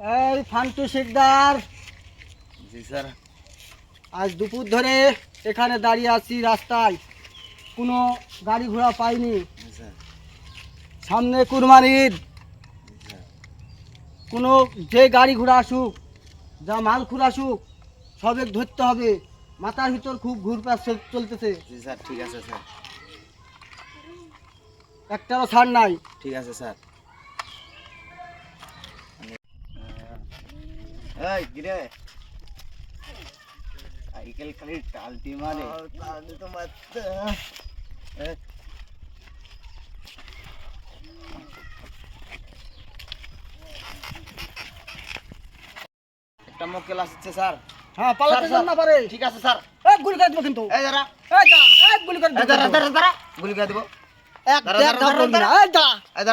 এই ফান্টু শিকদার জি স্যার। আজ দুপুর ধরে এখানে দাঁড়িয়ে আছি রাস্তায়। কোনো গাড়ি ঘোড়া পাইনি। স্যার। সামনে কুরবানির কোনো যে গাড়ি ঘোড়া আসুক যা মাল খুর আসুক সবে ধরতে হবে। মাথার ভিতর খুব ঘুরপাক চল- চলতেছে। জি স্যার ঠিক আছে স্যার। একটারও ছাড় নাই। ঠিক আছে স্যার। এই কিরে সাইকেল খালি টালটি মারে টালটি তো মারতে একটা মক্কেল আসছে স্যার হ্যাঁ পালাতে স্যার, যান না পারে ঠিক আছে স্যার এই গুলি করে দেবো কিন্তু এই দাঁড়া এই দা এই গুলি করে এই দেবো দাঁড়া কিন্তু। দাঁড়া দাঁড়া গুলি করে দেবো এক দাঁড়া, দেড় দাঁড়া, ধাপ দাঁড়া। এই দাঁড়া। এই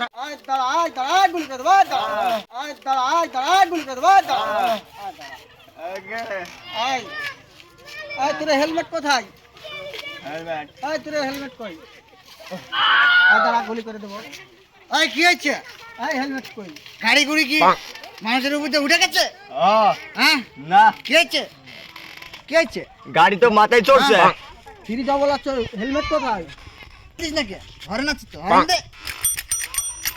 দাঁড়া। এই দাঁড়া এই গুলি করে দেবো দাঁড়া। এই দাঁড়া এই দাঁড়া এই গুলি করে দেবো দাঁড়া এই দাঁড়া। ওকে এই এই তোর হেলমেট কোথায়? হেলমেট এই তোর হেলমেট কই? এই দাঁড়া গুলি করে দেবো। এই কি হচ্ছে এই হেলমেট কই? গাড়ি গুড়ি কি মানুষের উপর উঠে গেছে? হ্যাঁ? না। কি হচ্ছে কি হচ্ছে গাড়ি তো মাথায় চড়ছে। ফ্রি ডবল আছে হেলমেট কোথায়? নাকি তো হরেন দে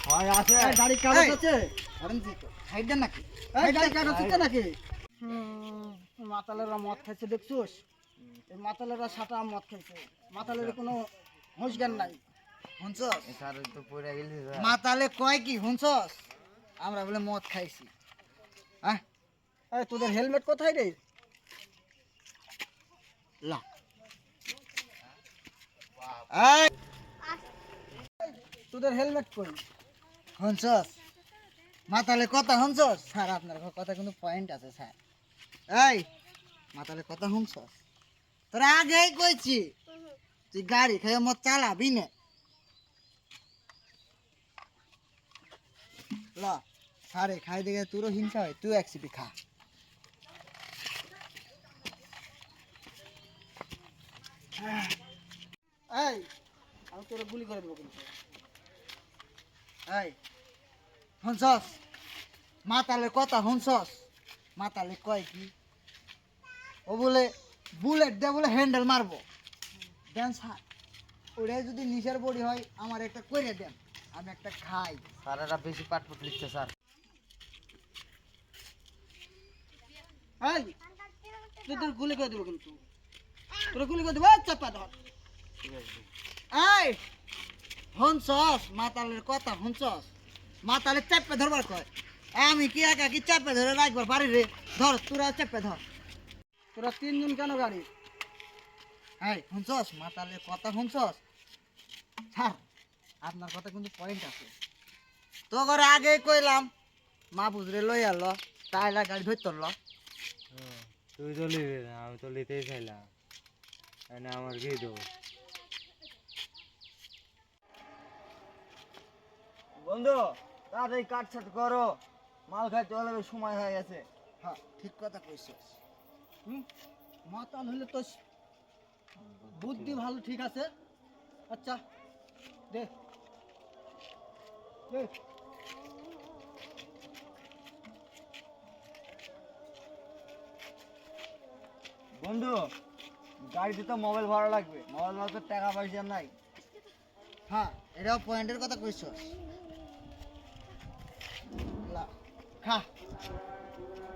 হয় আছে। গাড়ি কাগজ আছে। হরেন দি তো সাইড দেন নাকি? এই গাড়ি কাগজ আছে নাকি? মাতালেরা মদ খাইছে দেখছোস? এই মাতালেরা সাটা মদ খাইছে। মাতালের কোনো হুঁশ জ্ঞান নাই। গেলি মাতালে কয় কি হুনছস আমরা বলে মদ খাইছি। হ্যাঁ তোদের হেলমেট কোথায় রে? লা। এই তোদের হেলমেট কই? হুনছস মাতালে কথা হুনছস স্যার, আপনার কথা কিন্তু পয়েন্ট আছে, স্যার। এই, মাতালে কথা হুনছস তোরা আগেই কইছি, তুই গাড়ি খেয়ে মদ চালাবি না। ল সারে খাই দেখে তোরও হিংসা হয়, তুই এক সিপি খা। এই, আমি তোর গুলি করে দেবো কিন্তু। এই হুনছস মাতালে কথা হুনছস মাতালে কয় কি? ও বলে বুলেট দিয়ে বলে হ্যান্ডেল মারবো। দেন স্যার ওটাই যদি নিচের বডি হয় আমার একটা করে দেন আমি একটা খাই। স্যার এরা বেশি পাট পাট লিখছে স্যার। এই তুই তোর গুলি করে দেবো কিন্তু। তোর গুলি করে দেবো চাপা ধর। এই হুনছস মাতালের কথা হুনছস মাতালে চাপে ধরবার কয়। আমি কি একা কি চাপে ধরে রাখবার পারি রে? ধর, তোরা চাপে ধর। তোরা তিনজন কেন গাড়ি? এই, শুনছস? মাতালের কথা শুনছস? স্যার আপনার কথা কিন্তু পয়েন্ট আছে। তো করে আগে কইলাম মা বুঝরে লই আলো তাইলা গাড়ি ধরত ল। তুই তো লিবি না, আমি তো লিতেই চাইলাম। আমার কি দেবো বন্ধু তাড়াতাড়ি কাট ছাট করো। মাল খাইতে হলে সময় হয়ে গেছে। হ্যাঁ ঠিক কথা কইছো। হুম? মাতাল হলে তো বুদ্ধি ভালো ঠিক আছে। আচ্ছা দে। দে। বন্ধু গাড়িতে তো মোবাইল ভাড়া লাগবে। মোবাইল ভাড়া তো টাকা পয়সা নাই। হ্যাঁ এটাও পয়েন্টের কথা কইছস খা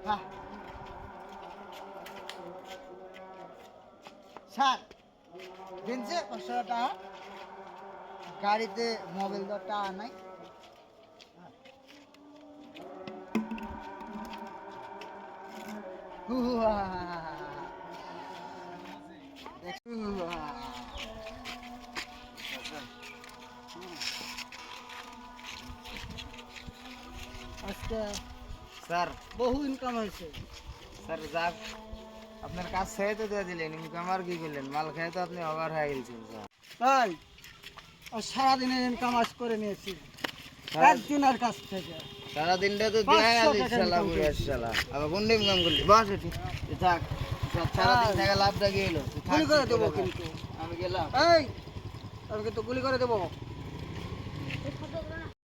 খা স্যার দিনছে পাঁচশো টাকা। গাড়িতে মোবাইল দেওয়ার টাকা নাই। আজকে স্যার বহু ইনকাম হয়েছে। স্যার যাক আপনার কাজ ছেড়ে তো দিয়ে দিলেন ইনকাম আর কি করলেন? মাল খেয়ে তো আপনি অবার হয়ে গেছেন স্যার। তাই সারাদিনের ইনকাম আজ করে নিয়েছি। একদিনের কাছ থেকে। সারাদিনটা তো টাকা দিচ্ছে শালা বুড়ি। শালা। আবার কোন ইনকাম করলি? বস এটি। থাক সারাদিন টাকা লাভটা এলো গুলি করে দেবো কিন্তু। আমি গেলাম। এই তোকে তো গুলি করে দেবো।